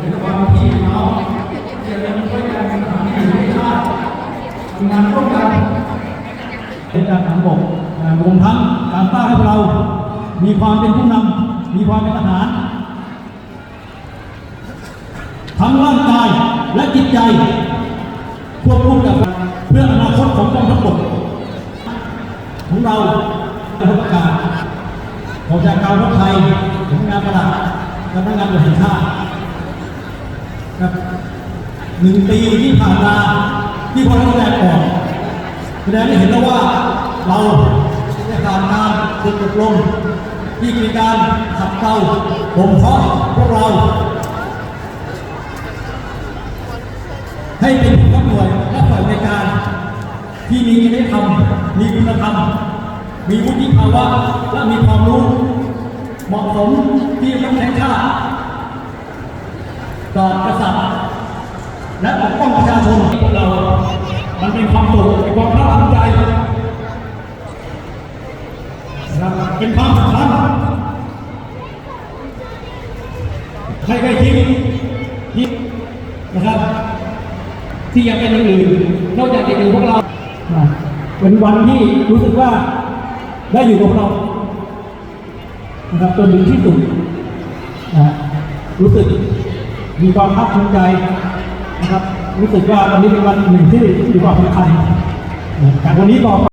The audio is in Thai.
เป็นความที่น้องเจริญด้วยกันเป็นทางที่ดีชาติทำงาร่วมกันเป็นการทางบกรวมทั้งการสร้างให้เรา มีความเป็นผู้นำมีความเป็นทหาร ทั้งร่างกายและจิตใจควบคู่กับเพื่ออนาคตของกองทัพบกของเราในทุกประการของจากการรถไทยถึงงานประดับสำนักงานตำรวจแห่งชาติ หนึ่งปีที่ผ่านมาที่พอเราแสดงออกแสดงให้เห็นแล้วว่าเราได้ผ่านการฝึกอบรมที่มีการขัดเกลาบ่มเพาะพวกเรา ให้เป็นผู้รับหน่วยและฝ่ายบริการ ที่มีจริยธรรมมีคุณธรรม มีวุฒิภาวะและมีความรู้เหมาะสมที่ต้องแข่งชาติต่อกษัตริย์ และปกป้องประชาชนเรา มันเป็นความสุขเป็นความภาคภูมิใจนะครับเป็นความสำคัญใครใครทิ้งนะครับ ที่ยังเป็นอย่างอื่นนอกจากจะอยู่พวกเราเป็นวันที่รู้สึกว่าได้อยู่กับเรานะครับจนถึงที่สุดนะฮะรู้สึกมีความภาคภูมิใจ นะครับ รู้สึกว่าวันนี้เป็นวันหนึ่งที่ดีกว่ามสำคัญนะจากวันนี้ต่อไป